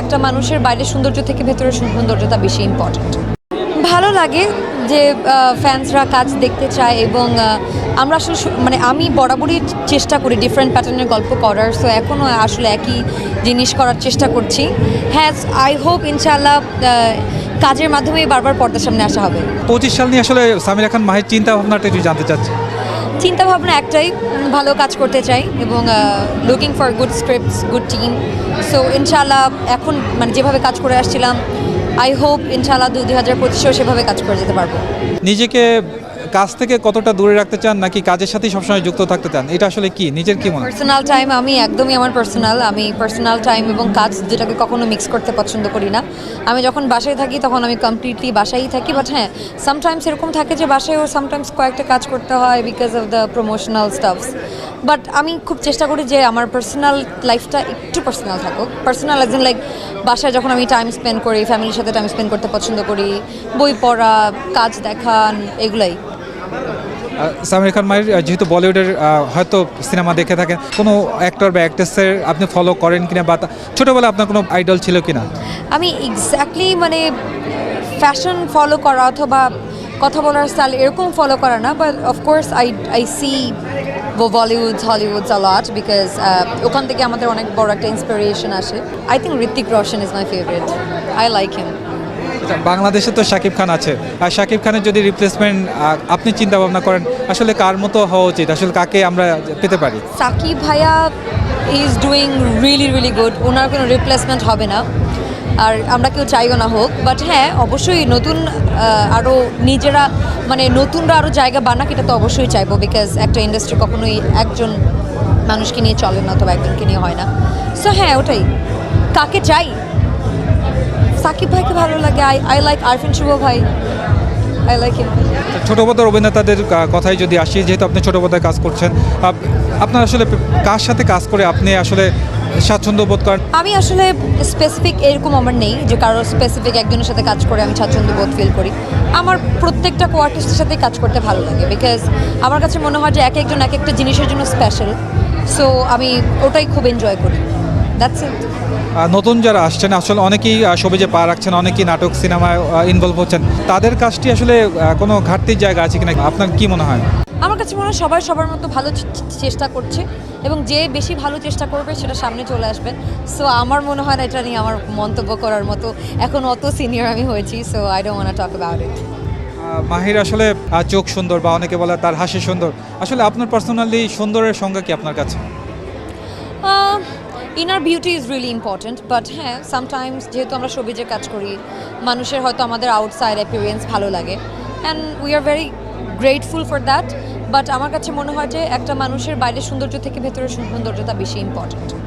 একটা মানুষের বাইরের সৌন্দর্য থেকে ভেতরের সৌন্দর্যতা বেশি ইম্পর্ট্যান্ট ভালো লাগে যে ফ্যান্সরা কাজ দেখতে চায় এবং আমরা আসলে মানে আমি বরাবরই চেষ্টা করি ডিফারেন্ট প্যাটার্নের গল্প করার সো এখনও আসলে একই জিনিস করার চেষ্টা করছি। হ্যাঁ আই হোপ ইনশাআল্লাহ কাজের মাধ্যমেই বারবার পর্দার সামনে আসা হবে। পঁচিশ সাল নিয়ে আসলে সামিরা খান মাহির চিন্তা ভাবনাটা একটু জানতে চাচ্ছি। চিন্তা ভাবনা একটাই ভালো কাজ করতে চাই এবং looking for good scripts good team so ইনশাল্লাহ এখন মানে যেভাবে কাজ করে আসছিলাম আই হোপ ইনশাল্লাহ দু হাজার পঁচিশেও সেভাবে কাজ করে যেতে পারব। নিজেকে কাজ থেকে কতটা দূরে রাখতে চান নাকি কাজের সাথেই সবসময় যুক্ত থাকতে চান? এটা আসলে কি? নিজের কি মনে? পার্সোনাল টাইম আমি একদমই আমার পার্সোনাল আমি পার্সোনাল টাইম এবং কাজ দুটাকে কখনো মিক্স করতে পছন্দ করি না। আমি যখন বাসায় থাকি তখন আমি কমপ্লিটলি বাসায়ই থাকি বাট হ্যাঁ সামটাইমস এরকম থাকে যে বাসায়ও সামটাইমস কয়েকটা কাজ করতে হয় because of the promotional stuffs but আমি খুব চেষ্টা করি যে আমার পার্সোনাল লাইফটা একটু পার্সোনাল থাকুক। পার্সোনাল একজন লাইক বাসায় যখন আমি টাইম স্পেন্ড করি ফ্যামিলির সাথে টাইম স্পেন্ড করতে পছন্দ করি বই পড়া কাজ দেখান এগুলাই। সামিরা খান মায়ের যেহেতু বলিউডের হয়তো সিনেমা দেখে থাকেন কোনো অ্যাক্টর বা অ্যাক্ট্রেসের আপনি ফলো করেন কিনা বা ছোটবেলায় আপনার কোনো আইডল ছিল কিনা? আমি এক্স্যাক্টলি মানে ফ্যাশন ফলো করা অথবা কথা বলার স্টাইল এরকম ফলো করা না but of course I I see Bollywood Hollywoods a lot because ওখান থেকে আমাদের অনেক বড় একটা ইন্সপিরেশন আসে। I think Hrithik Roshan is my favourite I like him বাংলাদেশে তো শাকিব খান আছে। আর শাকিব খানের যদি রিপ্লেসমেন্ট আপনি চিন্তা ভাবনা করেন আসলে কার মতো হওয়া উচিত? আসলে কাকে আমরা পেতে পারি? সাকিব ভাইয়া is doing really really good ওনার কোনো রিপ্লেসমেন্ট হবে না। আর আমরা কেউ চাইও না হোক বাট হ্যাঁ অবশ্যই নতুন আরও নিজেরা মানে নতুনরা আরও জায়গা বানাক, এটা তো অবশ্যই চাইব বিকজ একটা ইন্ডাস্ট্রি কখনোই একজন মানুষকে নিয়ে চলে না, অথবা একজনকে নিয়ে হয় না। সো হ্যাঁ ওটাই। কাকে চাই? সাকিব ভাইকে ভালো লাগে I I like Arifin Shuvo ভাই। আই লাইক হিম ছোট অভিনেতাদের কথাই যদি আসি, যেহেতু আপনি ছোট কাজ করছেন আপনার আসলে কার সাথে কাজ করে আপনি আসলে স্বাচ্ছন্দ্য বোধ করেন? আমি আসলে স্পেসিফিক এরকম আমার নেই যে কারও স্পেসিফিক একজনের সাথে কাজ করে আমি স্বাচ্ছন্দ্য বোধ ফিল করি। আমার প্রত্যেকটা কো আর্টিস্টের সাথে কাজ করতে ভালো লাগে বিকজ আমার কাছে মনে হয় যে এক একজন এক একটা জিনিসের জন্য স্পেশাল সো আমি ওটাই খুব এনজয় করি। দ্যাটস ইট নতুন যারা আসছেন আসলে অনেকেই সবেজে পা রাখছেন অনেকেই নাটক সিনেমায় ইনভলভ হচ্ছেন। তাদের কাজটি আসলে কোনো ঘাটতির জায়গা আছে কিনা? আপনার কি মনে হয়? কাছে মনে হয় সবাই সবার মতো ভালো চেষ্টা করছে এবং যে বেশি ভালো চেষ্টা করবে সেটা সামনে চলে আসবে। সো আমার মনে হয় না এটা নিয়ে আমার মন্তব্য করার মতো এখন অত সিনিয়র আমি হয়েছি so I don't want talk about it Mahir আসলে চোখ সুন্দর বা অনেকে বলে তার হাসি সুন্দর। আসলে আপনার পার্সোনালি সুন্দরের সংজ্ঞা কি আপনার কাছে? Inner beauty is really important but হ্যাঁ সামটাইমস যেহেতু আমরা সবিজে কাজ করি মানুষের হয়তো আমাদের আউটসাইড অ্যাপিরিয়েন্স ভালো লাগে। And we are very grateful for that but আমার কাছে মনে হয় যে একটা মানুষের বাইরের সৌন্দর্য থেকে ভেতরের সৌন্দর্যতা বেশি ইম্পর্ট্যান্ট